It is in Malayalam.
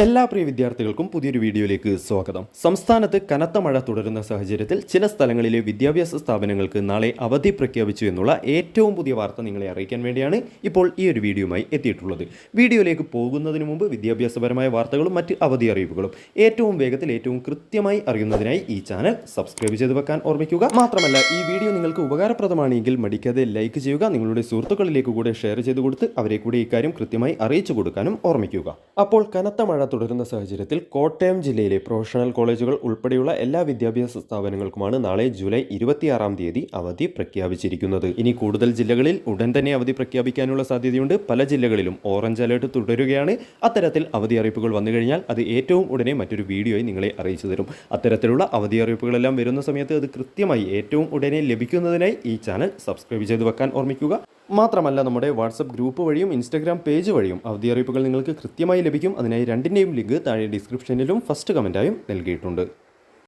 എല്ലാ പ്രിയ വിദ്യാർത്ഥികൾക്കും പുതിയൊരു വീഡിയോയിലേക്ക് സ്വാഗതം. സംസ്ഥാനത്ത് കനത്ത മഴ തുടരുന്ന സാഹചര്യത്തിൽ ചില സ്ഥലങ്ങളിലെ വിദ്യാഭ്യാസ സ്ഥാപനങ്ങൾക്ക് നാളെ അവധി പ്രഖ്യാപിച്ചു എന്നുള്ള ഏറ്റവും പുതിയ വാർത്ത നിങ്ങളെ അറിയിക്കാൻ വേണ്ടിയാണ് ഇപ്പോൾ ഈ ഒരു വീഡിയോയുമായി എത്തിയിട്ടുള്ളത്. വീഡിയോയിലേക്ക് പോകുന്നതിന് മുമ്പ് വിദ്യാഭ്യാസപരമായ വാർത്തകളും മറ്റ് അവധി അറിയിപ്പുകളും ഏറ്റവും വേഗത്തിൽ ഏറ്റവും കൃത്യമായി അറിയുന്നതിനായി ഈ ചാനൽ സബ്സ്ക്രൈബ് ചെയ്ത് വെക്കാൻ ഓർമ്മിക്കുക. മാത്രമല്ല ഈ വീഡിയോ നിങ്ങൾക്ക് ഉപകാരപ്രദമാണെങ്കിൽ മടിക്കാതെ ലൈക്ക് ചെയ്യുക നിങ്ങളുടെ സുഹൃത്തുക്കളിലേക്ക് കൂടെ ഷെയർ ചെയ്ത് കൊടുത്ത് അവരെ കൂടി ഇക്കാര്യം കൃത്യമായി അറിയിച്ചു കൊടുക്കാനും ഓർമ്മിക്കുക. അപ്പോൾ കനത്ത മഴ തുടരുന്ന സാഹചര്യത്തിൽ കോട്ടയം ജില്ലയിലെ പ്രൊഫഷണൽ കോളേജുകൾ ഉൾപ്പെടെയുള്ള എല്ലാ വിദ്യാഭ്യാസ സ്ഥാപനങ്ങൾക്കുമാണ് നാളെ ജൂലൈ ഇരുപത്തിയാറാം തീയതി അവധി പ്രഖ്യാപിച്ചിരിക്കുന്നത്. ഇനി കൂടുതൽ ജില്ലകളിൽ ഉടൻ തന്നെ അവധി പ്രഖ്യാപിക്കാനുള്ള സാധ്യതയുണ്ട്. പല ജില്ലകളിലും ഓറഞ്ച് അലേർട്ട് തുടരുകയാണ്. അത്തരത്തിൽ അവധി അറിയിപ്പുകൾ വന്നു കഴിഞ്ഞാൽ അത് ഏറ്റവും ഉടനെ മറ്റൊരു വീഡിയോയിൽ നിങ്ങളെ അറിയിച്ചു തരും. അത്തരത്തിലുള്ള അവധി അറിയിപ്പുകളെല്ലാം വരുന്ന സമയത്ത് അത് കൃത്യമായി ഏറ്റവും ഉടനെ ലഭിക്കുന്നതിനായി ഈ ചാനൽ സബ്സ്ക്രൈബ് ചെയ്ത് വെക്കാൻ ഓർമ്മിക്കുക. മാത്രമല്ല നമ്മുടെ വാട്സപ്പ് ഗ്രൂപ്പ് വഴിയും ഇൻസ്റ്റാഗ്രാം പേജ് വഴിയും അവധി അറിയിപ്പുകൾ നിങ്ങൾക്ക് കൃത്യമായി ലഭിക്കും. അതിനായി രണ്ടിന്റെയും ലിങ്ക് താഴെ ഡിസ്ക്രിപ്ഷനിലും ഫസ്റ്റ് കമന്റായും നൽകിയിട്ടുണ്ട്.